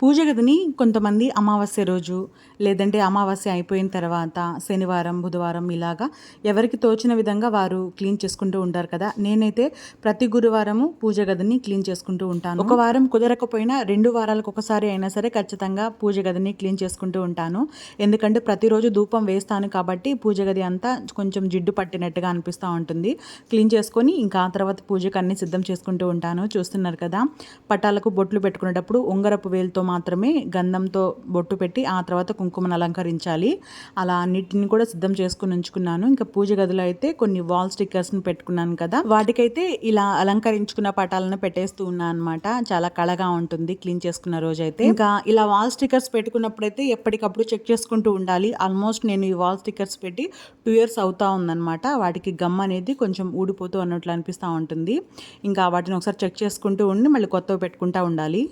పూజ గదిని కొంతమంది అమావాస్య రోజు లేదంటే అమావాస్య అయిపోయిన తర్వాత శనివారం బుధవారం ఇలాగా ఎవరికి తోచిన విధంగా వారు క్లీన్ చేసుకుంటూ ఉంటారు కదా. నేనైతే ప్రతి గురువారము పూజ గదిని క్లీన్ చేసుకుంటూ ఉంటాను. ఒక వారం కుదరకపోయినా రెండు వారాలకు ఒకసారి అయినా సరే ఖచ్చితంగా పూజ గదిని క్లీన్ చేసుకుంటూ ఉంటాను. ఎందుకంటే ప్రతిరోజు ధూపం వేస్తాను కాబట్టి పూజ గది అంతా కొంచెం జిడ్డు పట్టినట్టుగా అనిపిస్తూ ఉంటుంది. క్లీన్ చేసుకొని ఇంకా ఆ తర్వాత పూజకు అన్ని సిద్ధం చేసుకుంటూ ఉంటాను. చూస్తున్నారు కదా పటాలకు బొట్లు పెట్టుకునేటప్పుడు ఉంగరపు వేలుతో మాత్రమే గంధంతో బొట్టు పెట్టి ఆ తర్వాత కుంకుమను అలంకరించాలి. అలా అన్నిటిని కూడా సిద్ధం చేసుకుని ఉంచుకున్నాను. ఇంకా పూజ గదిలో అయితే కొన్ని వాల్ స్టిక్కర్స్ని పెట్టుకున్నాను కదా. వాటికైతే ఇలా అలంకరించుకున్న పటాలను పెట్టేస్తూ ఉన్నాను అనమాట చాలా కళగా ఉంటుంది క్లీన్ చేసుకున్న రోజు అయితే ఇంకా ఇలా వాల్ స్టిక్కర్స్ పెట్టుకున్నప్పుడైతే ఎప్పటికప్పుడు చెక్ చేసుకుంటూ ఉండాలి. ఆల్మోస్ట్ నేను ఈ వాల్ స్టిక్కర్స్ పెట్టి టూ ఇయర్స్ అవుతా ఉందన్నమాట. వాటికి గమ్ అనేది కొంచెం ఊడిపోతూ అన్నట్లు అనిపిస్తూ ఉంటుంది. ఇంకా వాటిని ఒకసారి చెక్ చేసుకుంటూ ఉండి మళ్ళీ కొత్తవి పెట్టుకుంటూ ఉండాలి.